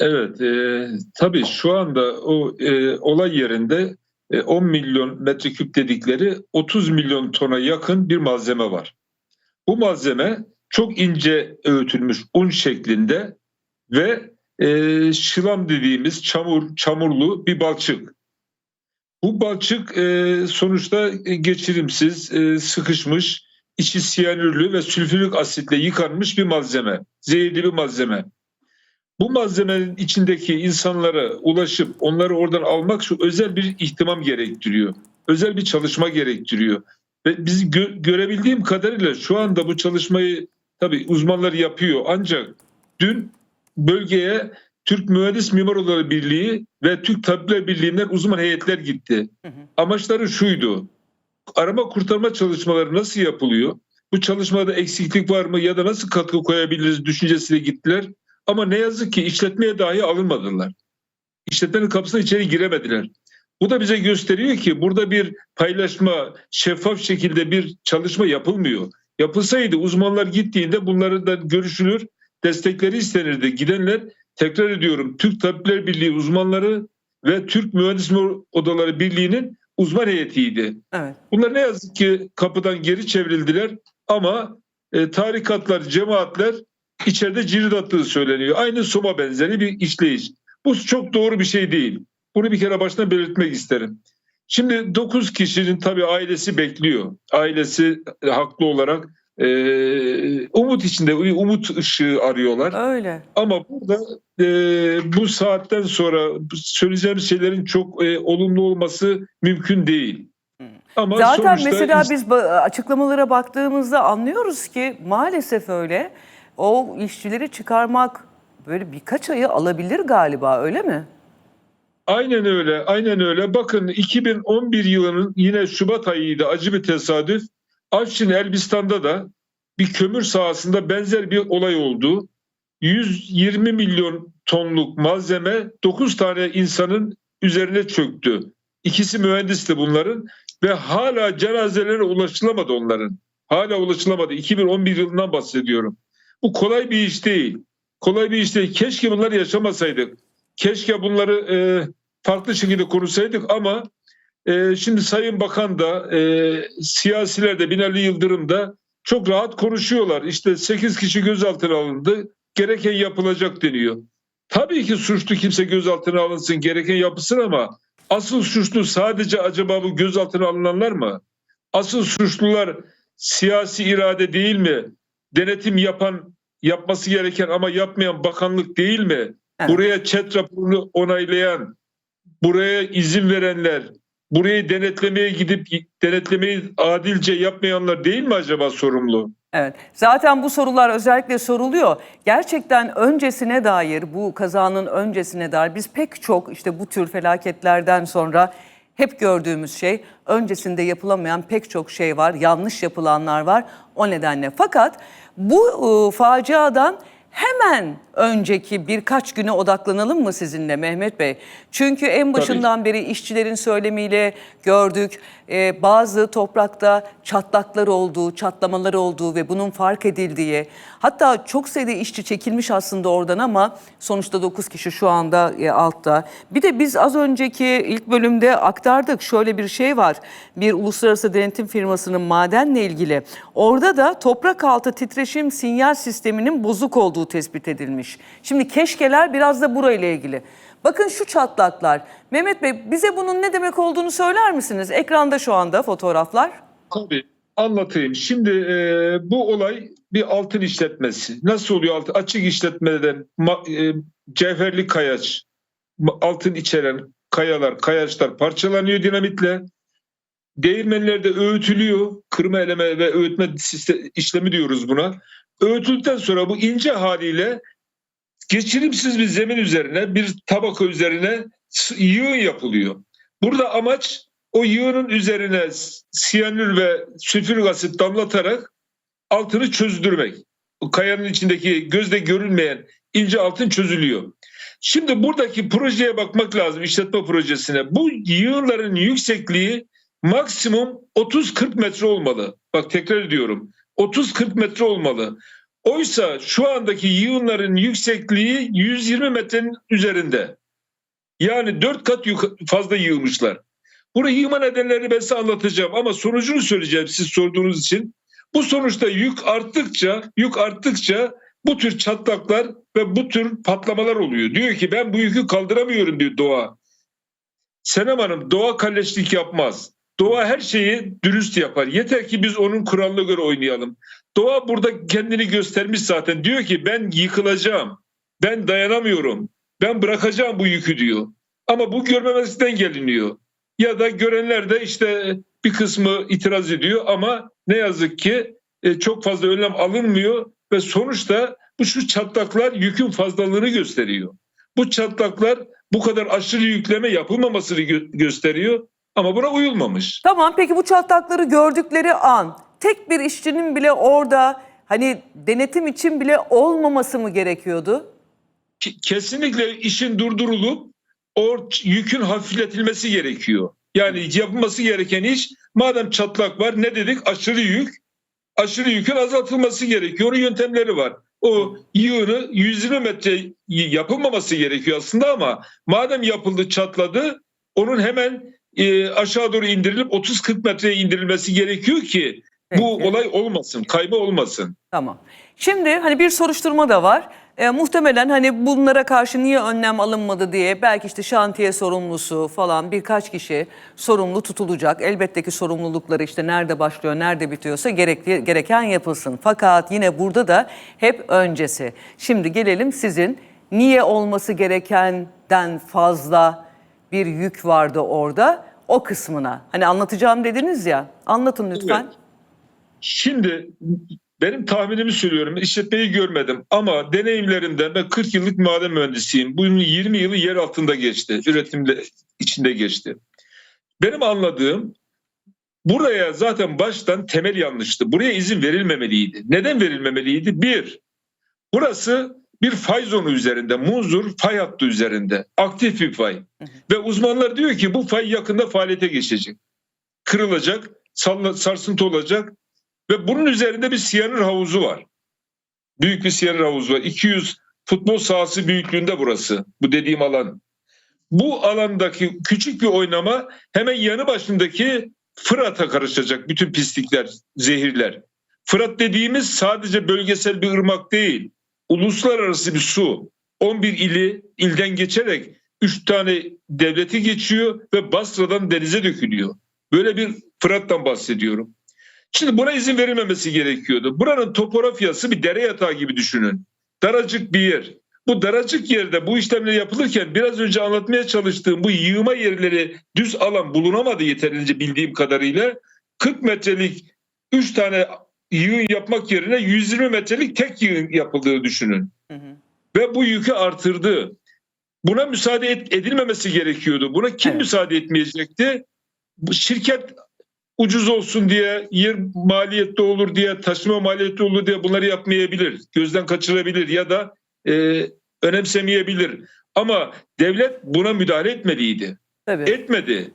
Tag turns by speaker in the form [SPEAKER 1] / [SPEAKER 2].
[SPEAKER 1] Evet, e, tabii şu anda o e, olay yerinde e, 10 milyon metreküp dedikleri 30 milyon tona yakın bir malzeme var. Bu malzeme çok ince öğütülmüş un şeklinde ve e, şılam dediğimiz çamur, çamurlu bir balçık. Bu balçık e, sonuçta geçirimsiz, e, sıkışmış, içi siyanürlü ve sülfürik asitle yıkanmış bir malzeme. Zehirli bir malzeme. Bu malzemenin içindeki insanlara ulaşıp onları oradan almak şu özel bir ihtimam gerektiriyor. Özel bir çalışma gerektiriyor. Ve biz gö- görebildiğim kadarıyla şu anda bu çalışmayı tabii uzmanlar yapıyor. Ancak dün bölgeye Türk Mühendis Mimar Odaları Birliği ve Türk Tabipler Birliği'nden uzman heyetler gitti.
[SPEAKER 2] Hı hı.
[SPEAKER 1] Amaçları şuydu. Arama kurtarma çalışmaları nasıl yapılıyor? Bu çalışmada eksiklik var mı ya da nasıl katkı koyabiliriz düşüncesiyle gittiler. Ama ne yazık ki işletmeye dahi alınmadılar. İşletmenin kapısına içeri giremediler. Bu da bize gösteriyor ki burada bir paylaşma, şeffaf şekilde bir çalışma yapılmıyor. Yapılsaydı uzmanlar gittiğinde bunları da görüşülür, destekleri istenirdi. Gidenler tekrar ediyorum Türk Tabipler Birliği uzmanları ve Türk Mühendis Odaları Birliği'nin uzman heyetiydi.
[SPEAKER 2] Evet.
[SPEAKER 1] Bunlar ne yazık ki kapıdan geri çevrildiler ama e, tarikatlar, cemaatler içeride cirit attığı söyleniyor. Aynı Soma benzeri bir işleyiş. Bu çok doğru bir şey değil. Bunu bir kere baştan belirtmek isterim. Şimdi 9 kişinin tabii ailesi bekliyor. Ailesi haklı olarak e, umut içinde, umut ışığı arıyorlar.
[SPEAKER 2] Öyle.
[SPEAKER 1] Ama burada e, bu saatten sonra söyleyeceğim şeylerin çok e, olumlu olması mümkün değil. Ama
[SPEAKER 2] Zaten mesela biz açıklamalara baktığımızda anlıyoruz ki maalesef öyle. O işçileri çıkarmak böyle birkaç ayı alabilir galiba öyle mi?
[SPEAKER 1] Aynen öyle, aynen öyle. Bakın 2011 yılının yine Şubat ayıydı acı bir tesadüf. Afşin Elbistan'da da bir kömür sahasında benzer bir olay oldu. 120 milyon tonluk malzeme 9 tane insanın üzerine çöktü. İkisi mühendisti bunların ve hala cenazelerine ulaşılamadı onların. Hala ulaşılamadı. 2011 yılından bahsediyorum. Bu kolay bir iş değil. Kolay bir iş değil. Keşke bunları yaşamasaydık. Keşke bunları e, farklı şekilde konuşsaydık ama e, şimdi Sayın Bakan da e, siyasiler de Binali Yıldırım da çok rahat konuşuyorlar. İşte 8 kişi gözaltına alındı. Gereken yapılacak deniyor. Tabii ki suçlu kimse gözaltına alınsın, gereken yapılsın ama asıl suçlu sadece acaba bu gözaltına alınanlar mı? Asıl suçlular siyasi irade değil mi? Denetim yapan, yapması gereken ama yapmayan bakanlık değil mi?
[SPEAKER 2] Evet.
[SPEAKER 1] Buraya chat raporunu onaylayan, buraya izin verenler, burayı denetlemeye gidip denetlemeyi adilce yapmayanlar değil mi acaba sorumlu?
[SPEAKER 2] Evet. Zaten bu sorular özellikle soruluyor. Gerçekten öncesine dair, bu kazanın öncesine dair biz pek çok işte bu tür felaketlerden sonra hep gördüğümüz şey öncesinde yapılamayan pek çok şey var, yanlış yapılanlar var o nedenle. Fakat bu e, faciadan hemen önceki birkaç güne odaklanalım mı sizinle Mehmet Bey? Çünkü en başından beri işçilerin söylemiyle gördük. Ee, bazı toprakta çatlaklar olduğu, çatlamalar olduğu ve bunun fark edildiği. Hatta çok sayıda işçi çekilmiş aslında oradan ama sonuçta 9 kişi şu anda e, altta. Bir de biz az önceki ilk bölümde aktardık. Şöyle bir şey var. Bir uluslararası denetim firmasının madenle ilgili. Orada da toprak altı titreşim sinyal sisteminin bozuk olduğu tespit edilmiş. Şimdi keşkeler biraz da burayla ilgili. Bakın şu çatlaklar. Mehmet Bey bize bunun ne demek olduğunu söyler misiniz? Ekranda şu anda fotoğraflar.
[SPEAKER 1] Tabii anlatayım. Şimdi e, bu olay bir altın işletmesi. Nasıl oluyor altın? Açık işletmeden ma- e, cevherli kayaç, altın içeren kayalar, kayaçlar parçalanıyor dinamitle. Değirmenlerde öğütülüyor. Kırma eleme ve öğütme işlemi diyoruz buna. Öğütüldükten sonra bu ince haliyle geçirimsiz bir zemin üzerine, bir tabaka üzerine yığın yapılıyor. Burada amaç o yığının üzerine siyanür ve sülfürik asit damlatarak altını çözdürmek. O kayanın içindeki gözle görülmeyen ince altın çözülüyor. Şimdi buradaki projeye bakmak lazım işletme projesine. Bu yığınların yüksekliği maksimum 30-40 metre olmalı. Bak tekrar ediyorum. 30-40 metre olmalı. Oysa şu andaki yığınların yüksekliği 120 metrenin üzerinde. Yani 4 kat fazla yığmışlar. Bunu yığma nedenlerini ben size anlatacağım ama sonucunu söyleyeceğim siz sorduğunuz için. Bu sonuçta yük arttıkça, yük arttıkça bu tür çatlaklar ve bu tür patlamalar oluyor. Diyor ki ben bu yükü kaldıramıyorum diyor doğa. Senem Hanım doğa kalleşlik yapmaz. Doğa her şeyi dürüst yapar. Yeter ki biz onun kuralına göre oynayalım. Doğa burada kendini göstermiş zaten. Diyor ki ben yıkılacağım. Ben dayanamıyorum. Ben bırakacağım bu yükü diyor. Ama bu görmemezlikten geliniyor. Ya da görenler de işte bir kısmı itiraz ediyor ama ne yazık ki e, çok fazla önlem alınmıyor ve sonuçta bu şu çatlaklar yükün fazlalığını gösteriyor. Bu çatlaklar bu kadar aşırı yükleme yapılmamasını gö- gösteriyor ama buna uyulmamış.
[SPEAKER 2] Tamam peki bu çatlakları gördükleri an tek bir işçinin bile orada hani denetim için bile olmaması mı gerekiyordu?
[SPEAKER 1] Ki- Kesinlikle işin durdurulup o yükün hafifletilmesi gerekiyor. Yani yapılması gereken iş madem çatlak var ne dedik aşırı yük aşırı yükün azaltılması gerekiyor. Onun yöntemleri var. O yığını 120 metre yapılmaması gerekiyor aslında ama madem yapıldı çatladı onun hemen e, aşağı doğru indirilip 30-40 metreye indirilmesi gerekiyor ki bu
[SPEAKER 2] Peki.
[SPEAKER 1] olay olmasın, kaybı olmasın.
[SPEAKER 2] Tamam. Şimdi hani bir soruşturma da var. E, muhtemelen hani bunlara karşı niye önlem alınmadı diye belki işte şantiye sorumlusu falan birkaç kişi sorumlu tutulacak. Elbette ki sorumlulukları işte nerede başlıyor, nerede bitiyorsa gerekli, gereken yapılsın. Fakat yine burada da hep öncesi. Şimdi gelelim sizin niye olması gerekenden fazla bir yük vardı orada o kısmına. Hani anlatacağım dediniz ya anlatın lütfen.
[SPEAKER 1] Evet. Şimdi benim tahminimi söylüyorum. İşletmeyi görmedim ama deneyimlerimden ben 40 yıllık maden mühendisiyim. Bunun 20 yılı yer altında geçti. Üretimde içinde geçti. Benim anladığım buraya zaten baştan temel yanlıştı. Buraya izin verilmemeliydi. Neden verilmemeliydi? Bir, burası bir fay zonu üzerinde, Munzur fay hattı üzerinde. Aktif bir fay. Ve uzmanlar diyor ki bu fay yakında faaliyete geçecek. Kırılacak, salla- sarsıntı olacak ve bunun üzerinde bir siyanür havuzu var. Büyük bir siyanür havuzu var. 200 futbol sahası büyüklüğünde burası. Bu dediğim alan. Bu alandaki küçük bir oynama hemen yanı başındaki Fırat'a karışacak bütün pislikler, zehirler. Fırat dediğimiz sadece bölgesel bir ırmak değil. Uluslararası bir su. 11 ili ilden geçerek 3 tane devleti geçiyor ve Basra'dan denize dökülüyor. Böyle bir Fırat'tan bahsediyorum. Şimdi buna izin verilmemesi gerekiyordu. Buranın topografyası bir dere yatağı gibi düşünün. Daracık bir yer. Bu daracık yerde bu işlemler yapılırken biraz önce anlatmaya çalıştığım bu yığma yerleri düz alan bulunamadı yeterince bildiğim kadarıyla. 40 metrelik 3 tane yığın yapmak yerine 120 metrelik tek yığın yapıldığını düşünün.
[SPEAKER 2] Hı hı.
[SPEAKER 1] Ve bu yükü artırdı. Buna müsaade edilmemesi gerekiyordu. Buna kim
[SPEAKER 2] Evet.
[SPEAKER 1] müsaade etmeyecekti? Bu şirket ucuz olsun diye, yer maliyetli olur diye, taşıma maliyetli olur diye bunları yapmayabilir. Gözden kaçırabilir ya da e, önemsemeyebilir. Ama devlet buna müdahale etmeliydi.
[SPEAKER 2] Tabii.
[SPEAKER 1] Etmedi.